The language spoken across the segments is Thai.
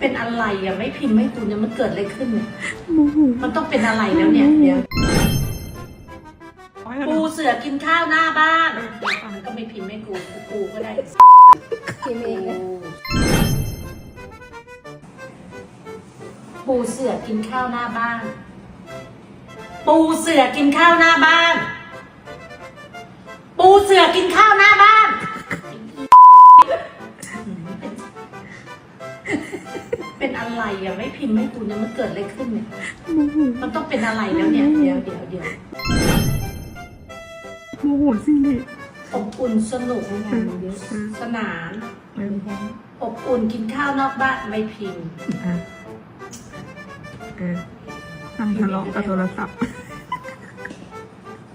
เป็นอะไรอะไม่พิมพ์ไม่คุณเนี่ยมันเกิดอะไรขึ้นเนี่ยโมโหมันต้องเป็นอะไรแล้วเนี่ยเดี๋ยวร้อยแล้วปูนะเสือกินข้าวหน้าบ้านมันก็ไม่พิมพ์ไม่กูกูกูก็ได้พิมพ์เองนะปูเสือกินข้าวหน้าบ้าน ปูเสือกินข้าวหน้าบ้าน ปูเสือกินข้าว เป็นอะไรอะไม่พิมพ์ไม่คุณเนี่ยมันเกิดอะไรขึ้นเนี่ยโมโหมันต้องเป็นอะไรแล้วเนี่ยเดี๋ยวเดี๋ยวเดี๋ยวโมโหสิริอบอุ่นสนุกงานเยอะสนานเอออบอุ่นกินข้าวนอกบ้านไม่พิมพ์อะเออนั่งทะเลาะกับโทรศัพท์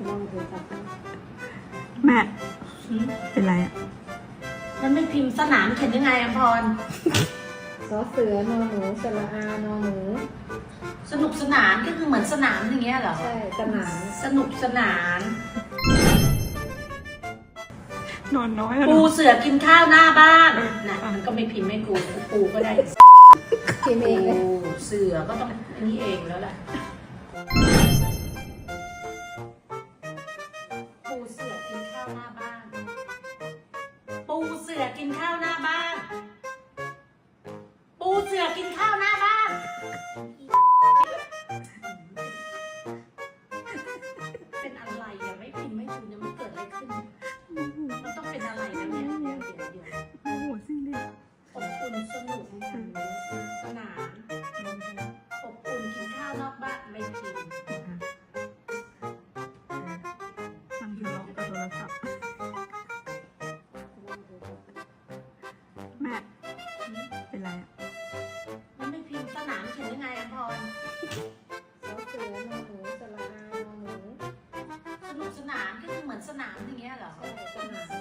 ลองดูครับแม่เป็นไรอะมันไม่พิมพ์สนามเขียนยังไงอภพร ซอเสือนอนหนูสระอานอนหนูสนุกสนานก็คือเหมือนสนามอย่างเงี้ยเหรอ ใช่สนามสนุกสนาน นอนน้อยแล้วปูนะเสือกินข้าวหน้าบ้านนะมันก็ไม่พิมพ์ไม่กูกูกูก็ได้พิมพ์เองนะปูเสือก็ต้องอันนี้เองแล้วแหละ ไม่ชินฟังอยู่ร้องกับโทรศัพแม่เป็นไรอะมันไม่พิมพ์สนามฉัยังไงอะพรสอเสือนหนูสระอานอหนูสนุกสนานก็คือเหมือนสนามอย่างเงี้ยเหรอสนาม